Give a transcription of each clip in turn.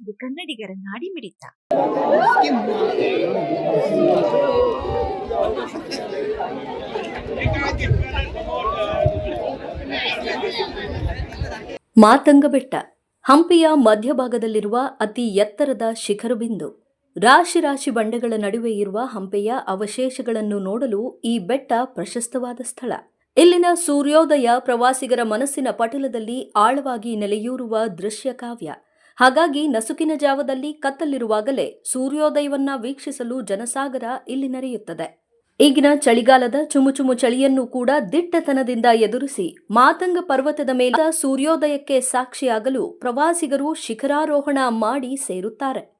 ಇದು ಕನ್ನಡಿಗರ ನಾಡಿ ಮಿಡಿತ. ಮಾತಂಗ ಬೆಟ್ಟ. ಹಂಪಿಯ ಮಧ್ಯಭಾಗದಲ್ಲಿರುವ ಅತಿ ಎತ್ತರದ ಶಿಖರ ಬಿಂದು. ರಾಶಿ ರಾಶಿ ಬಂಡೆಗಳ ನಡುವೆ ಇರುವ ಹಂಪೆಯ ಅವಶೇಷಗಳನ್ನು ನೋಡಲು ಈ ಬೆಟ್ಟ ಪ್ರಶಸ್ತವಾದ ಸ್ಥಳ. ಇಲ್ಲಿನ ಸೂರ್ಯೋದಯ ಪ್ರವಾಸಿಗರ ಮನಸ್ಸಿನ ಪಟಲದಲ್ಲಿ ಆಳವಾಗಿ ನೆಲೆಯೂರುವ ದೃಶ್ಯ ಕಾವ್ಯ. ಹಾಗಾಗಿ ನಸುಕಿನ ಜಾವದಲ್ಲಿ ಕತ್ತಲಿರುವಾಗಲೇ ಸೂರ್ಯೋದಯವನ್ನ ವೀಕ್ಷಿಸಲು ಜನಸಾಗರ ಇಲ್ಲಿ ನೆರೆಯುತ್ತದೆ. ಈಗಿನ ಚಳಿಗಾಲದ ಚುಮುಚುಮು ಚಳಿಯನ್ನು ಕೂಡ ದಿಟ್ಟತನದಿಂದ ಎದುರಿಸಿ ಮಾತಂಗ ಪರ್ವತದ ಮೇಲೆ ಸೂರ್ಯೋದಯಕ್ಕೆ ಸಾಕ್ಷಿಯಾಗಲು ಪ್ರವಾಸಿಗರು ಶಿಖರಾರೋಹಣ ಮಾಡಿ ಸೇರುತ್ತಾರೆ.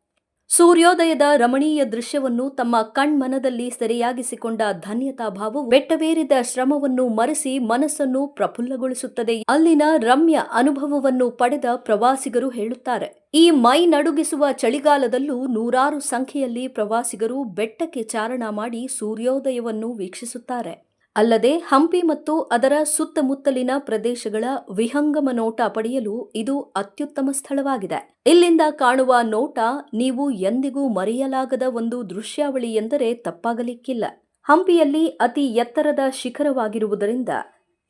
ಸೂರ್ಯೋದಯದ ರಮಣೀಯ ದೃಶ್ಯವನ್ನು ತಮ್ಮ ಕಣ್ಮನದಲ್ಲಿ ಸೆರೆಯಾಗಿಸಿಕೊಂಡ ಧನ್ಯತಾ ಭಾವವು ಬೆಟ್ಟವೇರಿದ ಶ್ರಮವನ್ನು ಮರೆಸಿ ಮನಸ್ಸನ್ನು ಪ್ರಫುಲ್ಲಗೊಳಿಸುತ್ತದೆ. ಅಲ್ಲಿನ ರಮ್ಯ ಅನುಭವವನ್ನು ಪಡೆದ ಪ್ರವಾಸಿಗರು ಹೇಳುತ್ತಾರೆ, ಈ ಮೈ ನಡುಗಿಸುವ ಚಳಿಗಾಲದಲ್ಲೂ ನೂರಾರು ಸಂಖ್ಯೆಯಲ್ಲಿ ಪ್ರವಾಸಿಗರು ಬೆಟ್ಟಕ್ಕೆ ಚಾರಣ ಮಾಡಿ ಸೂರ್ಯೋದಯವನ್ನು ವೀಕ್ಷಿಸುತ್ತಾರೆ. ಅಲ್ಲದೆ ಹಂಪಿ ಮತ್ತು ಅದರ ಸುತ್ತಮುತ್ತಲಿನ ಪ್ರದೇಶಗಳ ವಿಹಂಗಮ ನೋಟ ಪಡೆಯಲು ಇದು ಅತ್ಯುತ್ತಮ ಸ್ಥಳವಾಗಿದೆ. ಇಲ್ಲಿಂದ ಕಾಣುವ ನೋಟ ನೀವು ಎಂದಿಗೂ ಮರೆಯಲಾಗದ ಒಂದು ದೃಶ್ಯಾವಳಿ ಎಂದರೆ ತಪ್ಪಾಗಲಿಕ್ಕಿಲ್ಲ. ಹಂಪಿಯಲ್ಲಿ ಅತಿ ಎತ್ತರದ ಶಿಖರವಾಗಿರುವುದರಿಂದ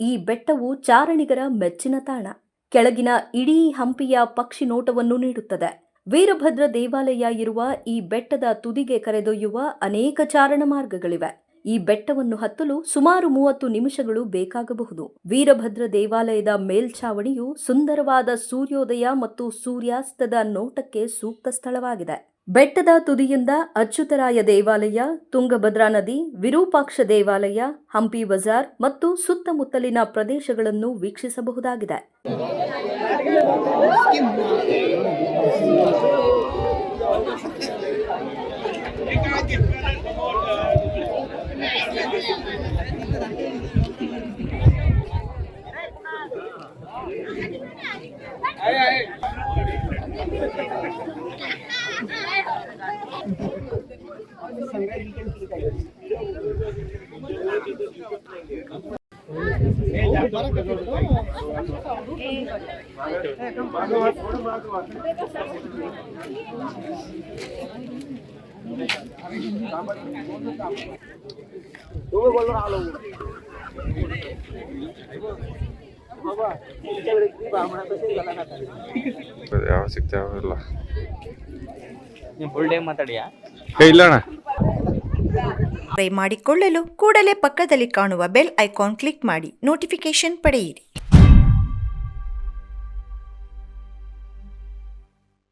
ಈ ಬೆಟ್ಟವು ಚಾರಣಿಗರ ಮೆಚ್ಚಿನ ತಾಣ. ಕೆಳಗಿನ ಇಡೀ ಹಂಪಿಯ ಪಕ್ಷಿ ನೋಟವನ್ನು ನೀಡುತ್ತದೆ. ವೀರಭದ್ರ ದೇವಾಲಯ ಇರುವ ಈ ಬೆಟ್ಟದ ತುದಿಗೆ ಕರೆದೊಯ್ಯುವ ಅನೇಕ ಚಾರಣ ಮಾರ್ಗಗಳಿವೆ. ಈ ಬೆಟ್ಟವನ್ನು ಹತ್ತಲು ಸುಮಾರು ಮೂವತ್ತು ನಿಮಿಷಗಳು ಬೇಕಾಗಬಹುದು. ವೀರಭದ್ರ ದೇವಾಲಯದ ಮೇಲ್ಛಾವಣಿಯು ಸುಂದರವಾದ ಸೂರ್ಯೋದಯ ಮತ್ತು ಸೂರ್ಯಾಸ್ತದ ನೋಟಕ್ಕೆ ಸೂಕ್ತ ಸ್ಥಳವಾಗಿದೆ. ಬೆಟ್ಟದ ತುದಿಯಿಂದ ಅಚ್ಯುತರಾಯ ದೇವಾಲಯ, ತುಂಗಭದ್ರಾ ನದಿ, ವಿರೂಪಾಕ್ಷ ದೇವಾಲಯ, ಹಂಪಿ ಬಜಾರ್ ಮತ್ತು ಸುತ್ತಮುತ್ತಲಿನ ಪ್ರದೇಶಗಳನ್ನು ವೀಕ್ಷಿಸಬಹುದಾಗಿದೆ. तुम्हें बोलो आ लोग बाबा इतने बड़े बाबा तो सिर्फ़ गला ना ಯಾವ ಸಿಗ್ತಾವ ಇಲ್ಲ. ನೀವು ಫುಲ್ ಡೇ ಮಾತಾಡಿಯಾ? ಏ ಇಲ್ಲ ಅಣ್ಣ. ಕರೆ ಮಾಡಿಕೊಳ್ಳಲು ಕೂಡಲೇ ಪಕ್ಕದಲ್ಲಿ ಕಾಣುವ ಬೆಲ್ ಐಕಾನ್ ಕ್ಲಿಕ್ ಮಾಡಿ ನೋಟಿಫಿಕೇಶನ್ ಪಡೆಯಿರಿ.